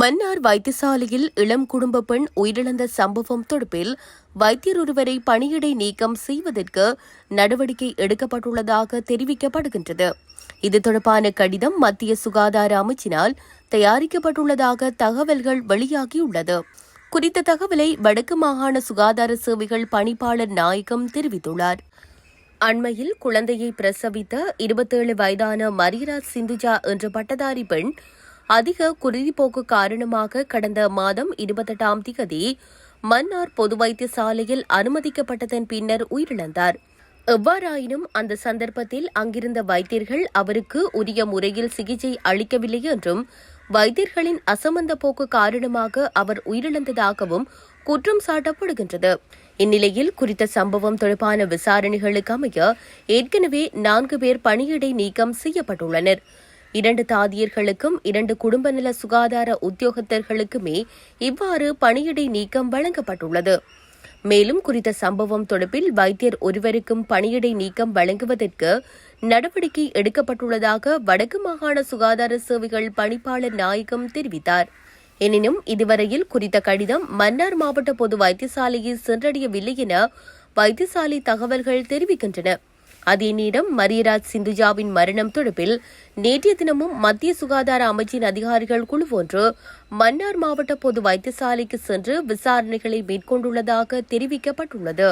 மன்னார் வைத்தியசாலையில் இளம் குடும்ப பெண் உயிரிழந்த சம்பவம் தொடர்பில் வைத்தியர் ஒருவரை பணியிடை நீக்கம் செய்வதற்கு நடவடிக்கை எடுக்கப்பட்டுள்ளதாக தெரிவிக்கப்படுகின்றது. இது தொடர்பான கடிதம் மத்திய சுகாதார அமைச்சினால் தயாரிக்கப்பட்டுள்ளதாக தகவல்கள் வெளியாகியுள்ளது. குறித்த தகவலை வடக்கு மாகாண சுகாதார சேவைகள் பணிப்பாளர் நாயகம் தெரிவித்துள்ளார். அண்மையில் குழந்தையை பிரசவித்த இருபத்தேழு வயதான மரியராஜ் சிந்துஜா என்ற பட்டதாரி பெண் அதிக குருதிப்போக்கு காரணமாக கடந்த மாதம் இருபத்தெட்டாம் திகதி மன்னார் பொது வைத்தியசாலையில் அனுமதிக்கப்பட்டதன் பின்னர் உயிரிழந்தார். எவ்வாறாயினும் அந்த சந்தர்ப்பத்தில் அங்கிருந்த வைத்தியர்கள் அவருக்கு உரிய முறையில் சிகிச்சை அளிக்கவில்லை என்றும் வைத்தியர்களின் அசமந்த போக்கு காரணமாக அவர் உயிரிழந்ததாகவும் குற்றம் சாட்டப்படுகின்றது. இந்நிலையில் குறித்த சம்பவம் தொடர்பான விசாரணைகளுக்கு அமைய ஏற்கனவே நான்கு பேர் பணியிடை நீக்கம் செய்யப்பட்டுள்ளனர். இரண்டு தாதியர்களுக்கும் இரண்டு குடும்ப நல சுகாதார உத்தியோகத்தர்களுக்குமே இவ்வாறு பணியிடை நீக்கம் வழங்கப்பட்டுள்ளது. மேலும் குறித்த சம்பவம் தொடர்பில் வைத்தியர் ஒருவருக்கும் பணியிடை நீக்கம் வழங்குவதற்கு நடவடிக்கை எடுக்கப்பட்டுள்ளதாக வடக்கு மாகாண சுகாதார சேவைகள் பணிப்பாளர் நாயகம் தெரிவித்தார். எனினும் இதுவரையில் குறித்த கடிதம் மன்னார் மாவட்ட பொது வைத்தியசாலையில் சென்றடையவில்லை என வைத்தியசாலை தகவல்கள் தெரிவிக்கின்றன. அதே நேரம் மரியராஜ் சிந்துஜாவின் மரணம் தொடர்பில் நேற்றைய தினமும் மத்திய சுகாதார அமைச்சின் அதிகாரிகள் குழு ஒன்று மன்னார் மாவட்ட பொது வைத்தியசாலைக்கு சென்று விசாரணைகளை மேற்கொண்டுள்ளதாக தெரிவிக்கப்பட்டுள்ளது.